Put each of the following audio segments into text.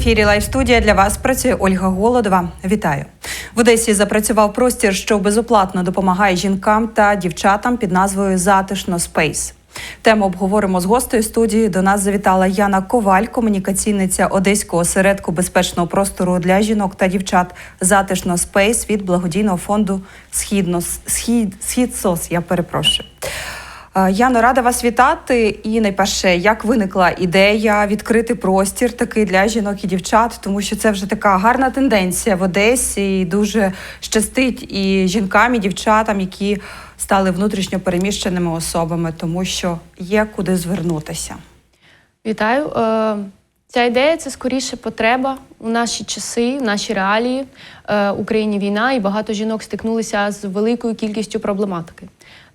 Ефірі Лайв студія для вас працює Ольга Голодова. Вітаю в Одесі. Запрацював простір, що безоплатно допомагає жінкам та дівчатам під назвою Затишно Спейс. Тему обговоримо з гостею студії. До нас завітала Яна Коваль, комунікаційниця Одеського осередку безпечного простору для жінок та дівчат Затишно Спейс від благодійного фонду Східно Схід Схід СОС. Я перепрошую. Е, Яно, рада вас вітати. І найперше, як виникла ідея відкрити простір такий для жінок і дівчат, тому що це вже така гарна тенденція в Одесі. і Дуже щастить і жінкам, і дівчатам, які стали внутрішньо переміщеними особами, тому що є куди звернутися. Вітаю. Е, Ця ідея це скоріше потреба у наші часи, в наші реалії. Е, Україні війна, і багато жінок стикнулися з великою кількістю проблематики.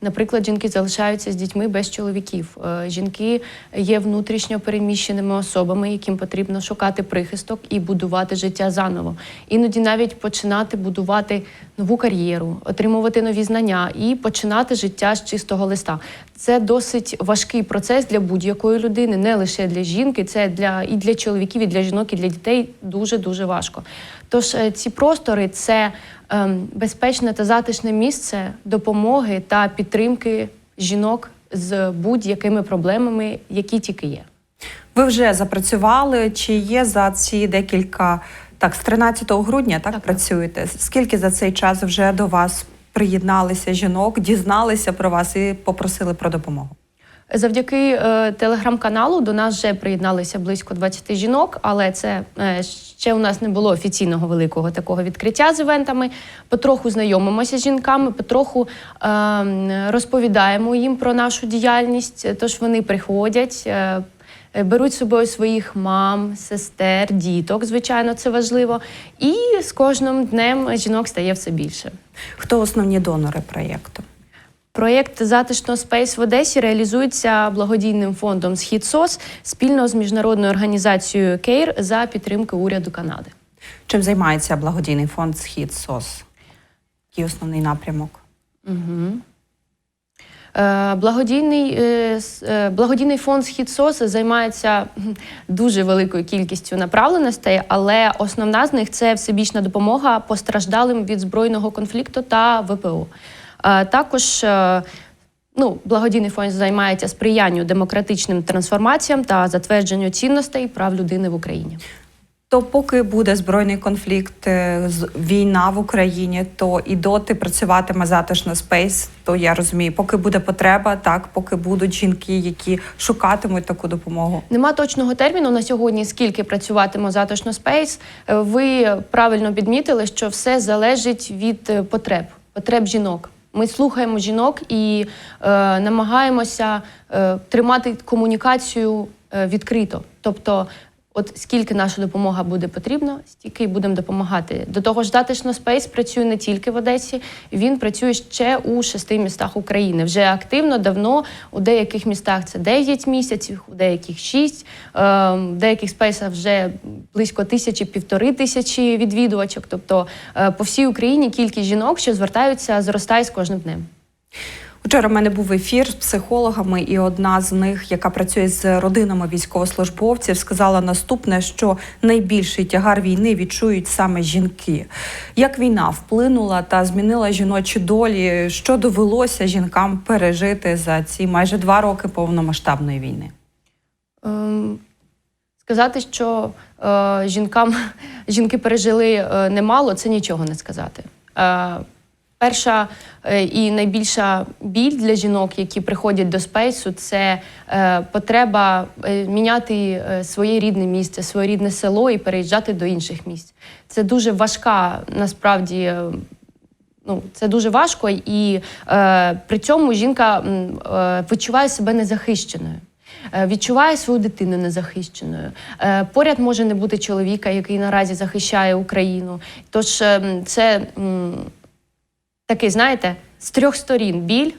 Наприклад, жінки залишаються з дітьми без чоловіків. Е, Жінки є внутрішньо переміщеними особами, яким потрібно шукати прихисток і будувати життя заново. Іноді навіть починати будувати нову кар'єру, отримувати нові знання і починати життя з чистого листа. Це досить важкий процес для будь-якої людини, не лише для жінки, це для і для чоловіків, і для жінок, і для дітей дуже дуже важко. Тож е, ці простори це ем, безпечне та затишне місце допомоги та підтримки жінок з будь-якими проблемами, які тільки є. Ви вже запрацювали? Чи є за ці декілька так з 13 грудня так, Так, так. працюєте? Скільки за цей час вже до вас приєдналися жінок, дізналися про вас і попросили про допомогу? Завдяки е, телеграм-каналу до нас вже приєдналися близько 20 жінок, але це е, ще у нас не було офіційного великого такого відкриття з івентами. Потроху знайомимося з жінками, потроху е, розповідаємо їм про нашу діяльність. Тож вони приходять. е, е, Беруть з собою своїх мам, сестер, діток, звичайно, це важливо. І з кожним днем жінок стає все більше. Хто основні донори проєкту? Проєкт Затишно Спейс в Одесі реалізується благодійним фондом Схід СОС спільно з міжнародною організацією Кейр за підтримки уряду Канади. Чим займається благодійний фонд Схід СОС? Який основний напрямок? Е, Благодійний, е, е, благодійний фонд Схід СОС займається дуже великою кількістю направленостей, але основна з них це всебічна допомога постраждалим від збройного конфлікту та ВПО. Е, Також е, ну, благодійний фонд займається сприянню демократичним трансформаціям та затвердженню цінностей прав людини в Україні. То поки буде збройний конфлікт, е, війна в Україні, то і доти працюватиме затишно спейс. То я розумію, поки буде потреба, так поки будуть жінки, які шукатимуть таку допомогу. Нема точного терміну на сьогодні, скільки працюватиме затишно спейс. Ви правильно підмітили, що все залежить від е, потреб, потреб жінок. Ми слухаємо жінок і е, намагаємося е, тримати комунікацію е, відкрито. Тобто, от скільки наша допомога буде потрібна, стільки й будемо допомагати. До того ж, затишно спейс працює не тільки в Одесі, він працює ще у шести містах України. Вже активно, давно у деяких містах це 9 місяців, у деяких 6, е, в деяких спейсах вже близько тисячі, півтори тисячі відвідувачок. Тобто е, по всій Україні кількість жінок, що звертаються, зростає з кожним днем. Вчора в мене був ефір з психологами, і одна з них, яка працює з родинами військовослужбовців, сказала наступне, що найбільший тягар війни відчують саме жінки. Як війна вплинула та змінила жіночі долі, що довелося жінкам пережити за ці майже два роки повномасштабної війни? Ем, Сказати, що е, жінкам жінки пережили е, немало, це нічого не сказати. Е, перша е, і найбільша біль для жінок, які приходять до спейсу, це е, потреба е, міняти е, своє рідне місце, своє рідне село і переїжджати до інших місць. Це дуже важка насправді. е, Ну, це дуже важко, і е, при цьому жінка е, відчуває себе незахищеною. е, Відчуває свою дитину незахищеною. Е, Поряд може не бути чоловіка, який наразі захищає Україну. Тож е, це м, такий, знаєте, з трьох сторін біль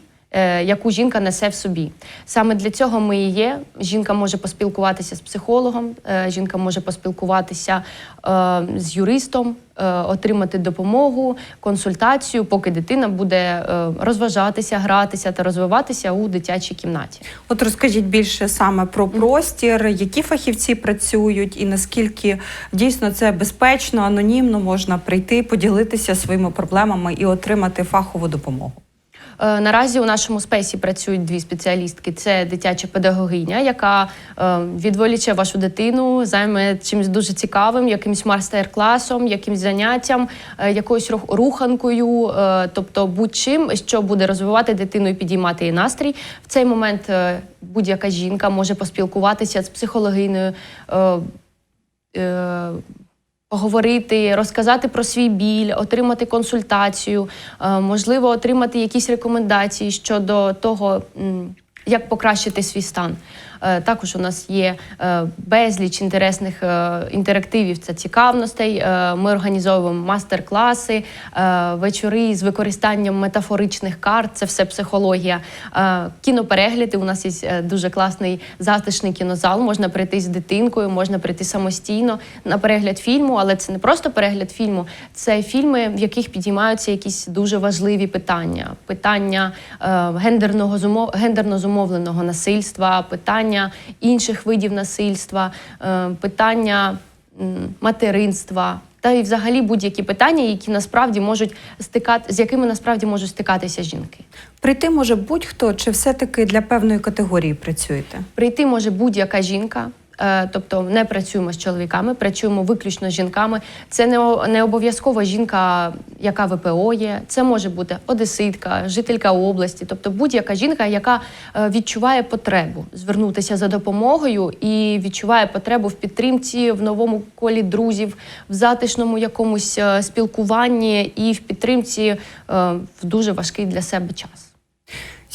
яку жінка несе в собі. Саме для цього ми і є. Жінка може поспілкуватися з психологом, е, жінка може поспілкуватися е, з юристом, е, отримати допомогу, консультацію, поки дитина буде е, розважатися, гратися та розвиватися у дитячій кімнаті. От розкажіть більше саме про простір, які фахівці працюють, і наскільки дійсно це безпечно, анонімно можна прийти, поділитися своїми проблемами і отримати фахову допомогу. Е, Наразі у нашому спейсі працюють дві спеціалістки: це дитяча педагогиня, яка е, відволіче вашу дитину, займе чимось дуже цікавим, якимось майстер-класом, якимось заняттям, е, якоюсь руханкою, тобто будь-чим, що буде розвивати дитину і підіймати її настрій. В цей момент будь-яка жінка може поспілкуватися з психологиною. Поговорити, розказати про свій біль, отримати консультацію, е, можливо, отримати якісь рекомендації щодо того, як покращити свій стан. Е, Також у нас є е, безліч інтересних е, інтерактивів та цікавностей. Ми організовуємо мастер-класи, вечори з використанням метафоричних карт. Це все психологія. Кіноперегляди. У нас є дуже класний затишний кінозал. Можна прийти з дитинкою, можна прийти самостійно на перегляд фільму, але це не просто перегляд фільму, це фільми, в яких підіймаються якісь дуже важливі питання: питання гендерного гендерно зумовленого насильства, питання інших видів насильства, е, питання материнства. Та й взагалі будь-які питання, які насправді можуть стикати, з якими насправді можуть стикатися жінки. Прийти може будь-хто, чи все-таки для певної категорії працюєте? Прийти може будь-яка жінка. Е, Тобто не працюємо з чоловіками, працюємо виключно з жінками. Це не, обов'язково жінка, яка ВПО є. Це може бути одеситка, жителька області, тобто будь-яка жінка, яка е, відчуває потребу звернутися за допомогою і відчуває потребу в підтримці в новому колі друзів, в затишному якомусь е, спілкуванні і в підтримці в дуже важкий для себе час.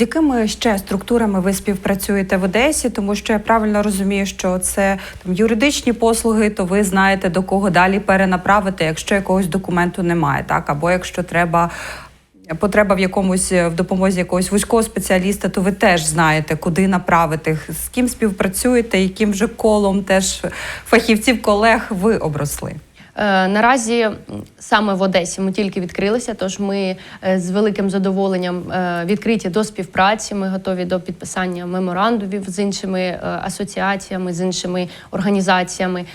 Якими ще структурами ви співпрацюєте в Одесі? Тому що я правильно розумію, що це там юридичні послуги, то ви знаєте до кого далі перенаправити, якщо якогось документу немає, так або якщо треба. Потреба в якомусь в допомозі якогось вузького спеціаліста, то ви теж знаєте, куди направити, з ким співпрацюєте, яким же колом теж фахівців, колег ви обросли. Е, Наразі саме в Одесі ми тільки відкрилися, тож ми е, з великим задоволенням е, відкриті до співпраці. Ми готові до підписання меморандумів з іншими асоціаціями, з іншими організаціями.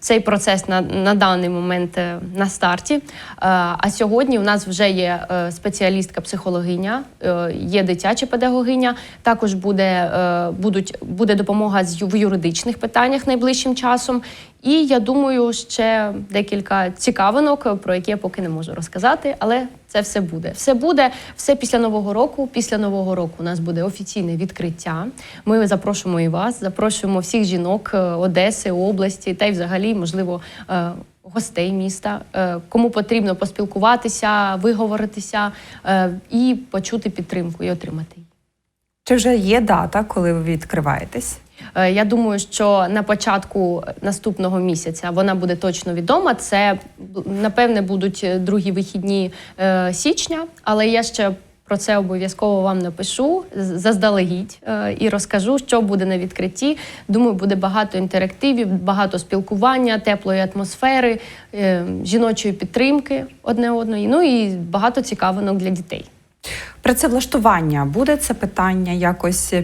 Цей процес на, на даний момент на старті. А сьогодні у нас вже є спеціалістка психологиня, е, є дитяча педагогиня. Також буде, будуть, буде допомога в юридичних питаннях найближчим часом. І я думаю, ще декілька цікавинок, про які я поки не можу розказати, але це все буде. Все буде все після нового року. Після нового року у нас буде офіційне відкриття. Ми запрошуємо і вас, запрошуємо всіх жінок е, Одеси, області та й взагалі, можливо, е, гостей міста, е, кому потрібно поспілкуватися, виговоритися і почути підтримку і отримати. Чи вже є дата, коли ви відкриваєтесь? Е, Я думаю, що на початку наступного місяця вона буде точно відома. Це напевне будуть е, другі вихідні е, січня, але я ще про це обов'язково вам напишу заздалегідь і розкажу, що буде на відкритті. Думаю, буде багато інтерактивів, багато спілкування, теплої атмосфери, жіночої підтримки одне одної. Ну і багато цікавинок для дітей. Працевлаштування буде це питання якось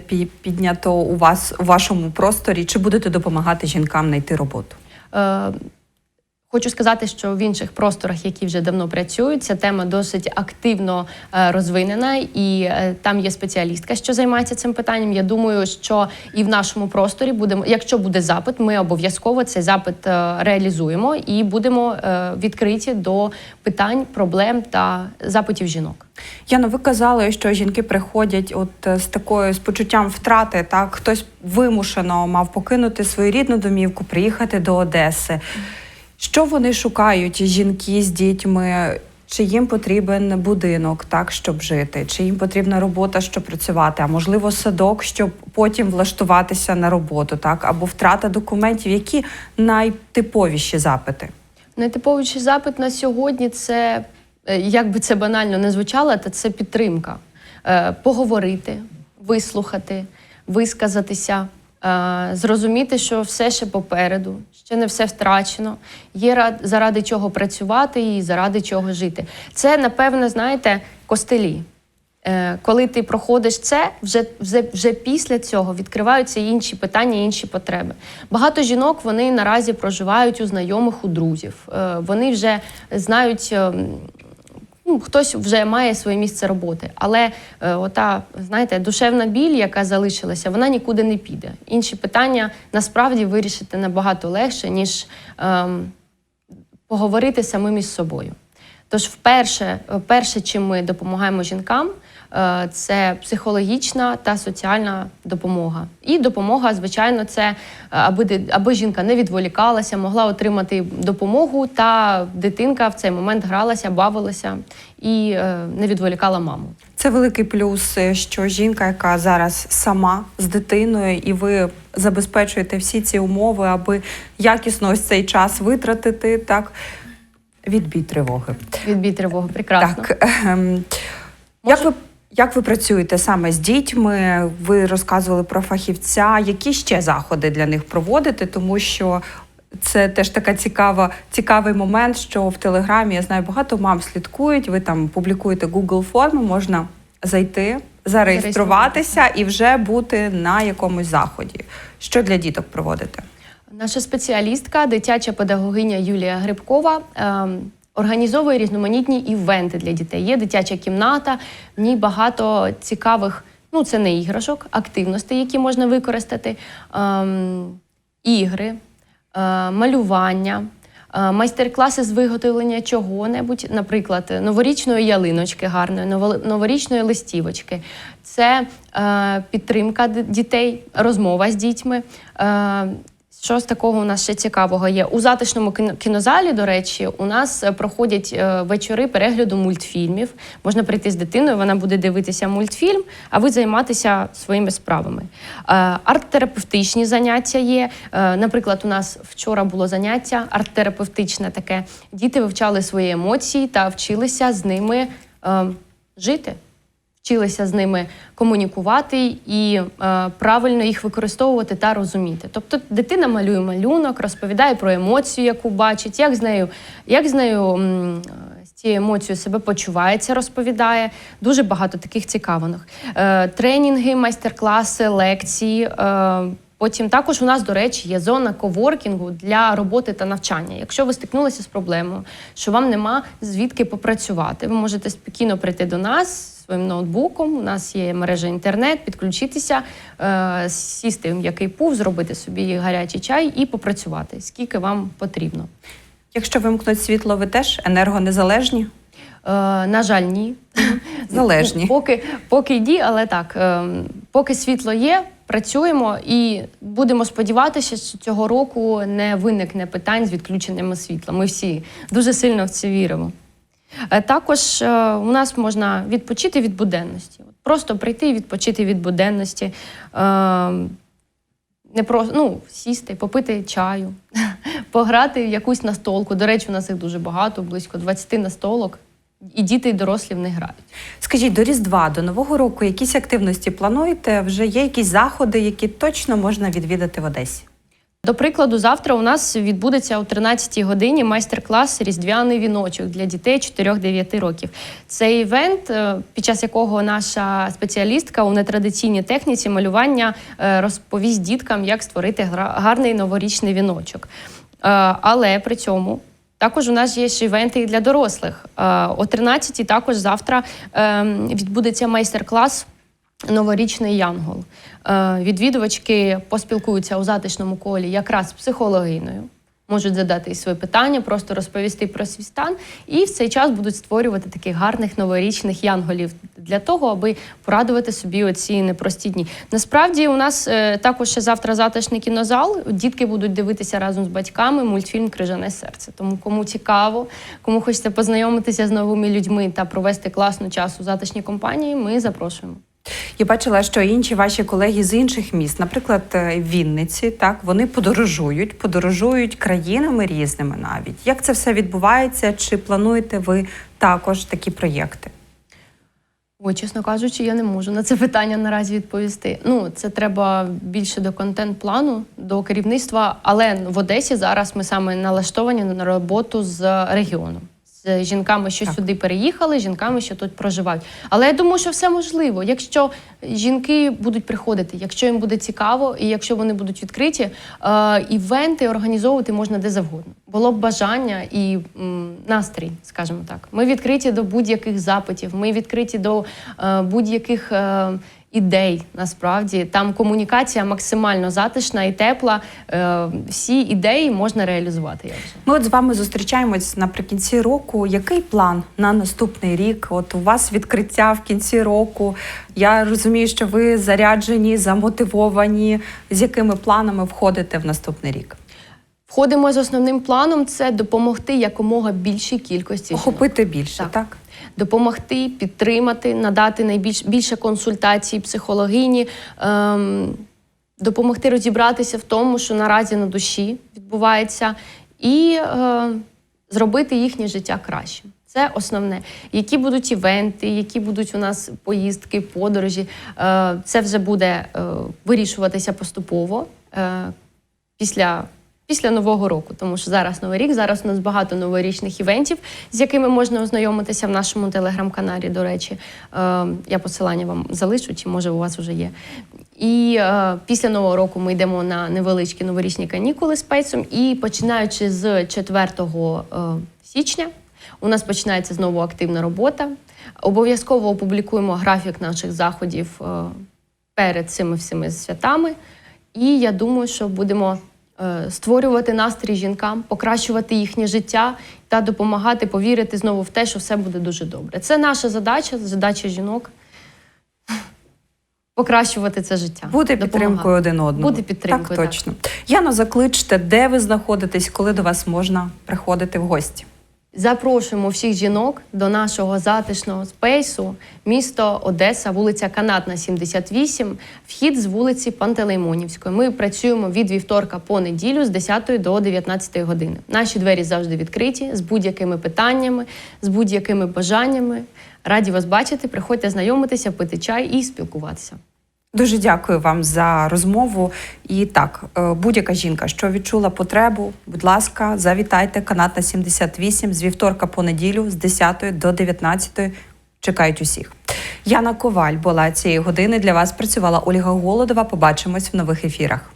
піднято у вас у вашому просторі? Чи будете допомагати жінкам знайти роботу? Хочу сказати, що в інших просторах, які вже давно працюють, ця тема досить активно е, розвинена, і е, там є спеціалістка, що займається цим питанням. Я думаю, що і в нашому просторі будемо, якщо буде запит, ми обов'язково цей запит е, реалізуємо і будемо відкриті до питань, проблем та запитів жінок. Яно, ви казали, що жінки приходять от з такою з почуттям втрати. Так, хтось вимушено мав покинути свою рідну домівку, приїхати до Одеси. Що вони шукають, жінки з дітьми? Чи їм потрібен будинок, так, щоб жити? Чи їм потрібна робота, щоб працювати? А можливо, садок, щоб потім влаштуватися на роботу, так? Або втрата документів, які найтиповіші запити? Найтиповіший запит на сьогодні це, е, як би це банально не звучало, та це підтримка. е, поговорити, вислухати, висказатися, зрозуміти, що все ще попереду, ще не все втрачено. Є заради чого працювати і заради чого жити. Це, напевно, знаєте, костелі. Е, Коли ти проходиш це, вже, вже, вже після цього відкриваються інші питання, інші потреби. Багато жінок вони наразі проживають у знайомих, у друзів. Е, Вони вже знають. Е, Ну, хтось вже має своє місце роботи, але е, ота, знаєте, душевна біль, яка залишилася, вона нікуди не піде. Інші питання насправді вирішити набагато легше, ніж е, поговорити самим із собою. Тож, вперше, перше, чим ми допомагаємо жінкам, е, це психологічна та соціальна допомога. І допомога, звичайно, це е, аби, аби жінка не відволікалася, могла отримати допомогу, та дитинка в цей момент гралася, бавилася і е, не відволікала маму. Це великий плюс, е, що жінка, яка зараз сама з дитиною, і ви забезпечуєте всі ці умови, аби якісно ось цей час витратити, так відбій тривоги. Відбій тривоги. Прекрасно. Так, ем, як ви. Як ви працюєте саме з дітьми? Ви розказували про фахівця. Які ще заходи для них проводите? Тому що це теж така цікава, цікавий момент, що в Телеграмі я знаю, багато мам слідкують. Ви там публікуєте Google форму, можна зайти, зареєструватися і вже бути на якомусь заході. Що для діток проводите? Наша спеціалістка, дитяча педагогиня Юлія Грибкова. ем, Організовує різноманітні івенти для дітей. Є дитяча кімната, в ній багато цікавих, ну це не іграшок, активностей, які можна використати, ем, ігри, е, малювання, е, майстер-класи з виготовлення чого-небудь, наприклад, новорічної ялиночки гарної, новорічної листівочки. Це е, підтримка дітей, розмова з дітьми. Е, що з такого у нас ще цікавого є? У затишному кіно- кінозалі, до речі, у нас е, проходять е, вечори перегляду мультфільмів. Можна прийти з дитиною, вона буде дивитися мультфільм, а ви займатися своїми справами. Е, Арт-терапевтичні заняття є. Наприклад, у нас вчора було заняття арт-терапевтичне таке. Діти вивчали свої емоції та вчилися з ними е, жити вчилися з ними комунікувати і е, правильно їх використовувати та розуміти. Тобто дитина малює малюнок, розповідає про емоцію, яку бачить, як з нею, як з нею м, е, з цією емоцією себе почувається, розповідає. Дуже багато таких цікавинок. Е, тренінги, майстер-класи, лекції. Е, Потім також у нас, до речі, є зона коворкінгу для роботи та навчання. Якщо ви стикнулися з проблемою, що вам нема звідки попрацювати, ви можете спокійно прийти до нас своїм ноутбуком. У нас є мережа інтернет, підключитися, е, сісти в м'який пуф, зробити собі гарячий чай і попрацювати, скільки вам потрібно. Якщо вимкнуть світло, ви теж енергонезалежні? Е, на жаль, ні. Залежні. Поки, поки йді, але так, е, поки світло є, працюємо і будемо сподіватися, що цього року не виникне питань з відключеннями світла. Ми всі дуже сильно в це віримо. Е, Також е, у нас можна відпочити від буденності. Просто прийти і відпочити від буденності. Е, Не просто ну, сісти, попити чаю, пограти в якусь настолку. До речі, у нас їх дуже багато, близько 20 настолок. І діти, і дорослі в них грають. Скажіть, до Різдва, до Нового року якісь активності плануєте? Вже є якісь заходи, які точно можна відвідати в Одесі? До прикладу, завтра у нас відбудеться о 13-й годині майстер-клас Різдвяний віночок для дітей 4-9 років. Це івент, е, під час якого наша спеціалістка у нетрадиційній техніці малювання е, розповість діткам, як створити гарний новорічний віночок. Е, Але при цьому також у нас є ще івенти і для дорослих. О 13-й також завтра ем, відбудеться майстер-клас Новорічний Янгол. Е, Відвідувачки поспілкуються у затишному колі якраз з психологиною. Можуть задати свої питання, просто розповісти про свій стан, і в цей час будуть створювати таких гарних новорічних янголів для того, аби порадувати собі оці непрості дні. Насправді, у нас е, також ще завтра затишний кінозал. Дітки будуть дивитися разом з батьками мультфільм Крижане серце. Тому кому цікаво, кому хочеться познайомитися з новими людьми та провести класну час у затишній компанії, ми запрошуємо. Я бачила, що інші ваші колеги з інших міст, наприклад, е, Вінниці, так вони подорожують, подорожують країнами різними навіть. Як це все відбувається? Чи плануєте ви також такі проєкти? Ой, чесно кажучи, я не можу на це питання наразі відповісти. Ну, це треба більше до контент-плану, до керівництва. Але в Одесі зараз ми саме налаштовані на роботу з регіоном. З жінками, що Так. сюди переїхали, жінками, що тут проживають. Але я думаю, що все можливо. Якщо жінки будуть приходити, якщо їм буде цікаво, і якщо вони будуть відкриті, е, івенти організовувати можна де завгодно. Було б бажання і м, настрій, скажімо так. Ми відкриті до будь-яких запитів, ми відкриті до е, будь-яких е, ідей. Насправді там комунікація максимально затишна і тепла. Е, всі ідеї можна реалізувати. Я вже. Ми от з вами зустрічаємось наприкінці року. Який план на наступний рік? От у вас відкриття в кінці року. Я розумію, що ви заряджені, замотивовані. З якими планами входите в наступний рік? Входимо з основним планом це допомогти якомога більшій кількості жінок. Охопити більше, Так. так? Допомогти, підтримати, надати найбільш більше консультацій психологині, ем, допомогти розібратися в тому, що наразі на душі відбувається, і е, зробити їхнє життя кращим. Це основне. Які будуть івенти, які будуть у нас поїздки, подорожі. Е, це вже буде е, вирішуватися поступово. Е, після, після нового року, тому що зараз новий рік, зараз у нас багато новорічних івентів, з якими можна ознайомитися в нашому телеграм-каналі. До речі, е, я посилання вам залишу, чи може у вас вже є. І е, після нового року ми йдемо на невеличкі новорічні канікули з пейсом. І починаючи з 4 е, січня, у нас починається знову активна робота. Обов'язково опублікуємо графік наших заходів е, перед цими всіми святами. І я думаю, що будемо створювати настрій жінкам, покращувати їхнє життя та допомагати повірити знову в те, що все буде дуже добре. Це наша задача, задача жінок. Покращувати це життя. Бути підтримкою один одного. Бути підтримкою, Так, так. точно. Яно, закличте, де ви знаходитесь, коли до вас можна приходити в гості. Запрошуємо всіх жінок до нашого затишного спейсу, місто Одеса, вулиця Канатна, 78, вхід з вулиці Пантелеймонівської. Ми працюємо від вівторка по неділю з 10 до 19 години. Наші двері завжди відкриті з будь-якими питаннями, з будь-якими бажаннями. Раді вас бачити. Приходьте знайомитися, пити чай і спілкуватися. Дуже дякую вам за розмову. І так, е, будь-яка жінка, що відчула потребу, будь ласка, завітайте канат на 78 з вівторка по неділю з 10 до 19. Чекають усіх. Яна Коваль була цієї години. Для вас працювала Ольга Голодова. Побачимось в нових ефірах.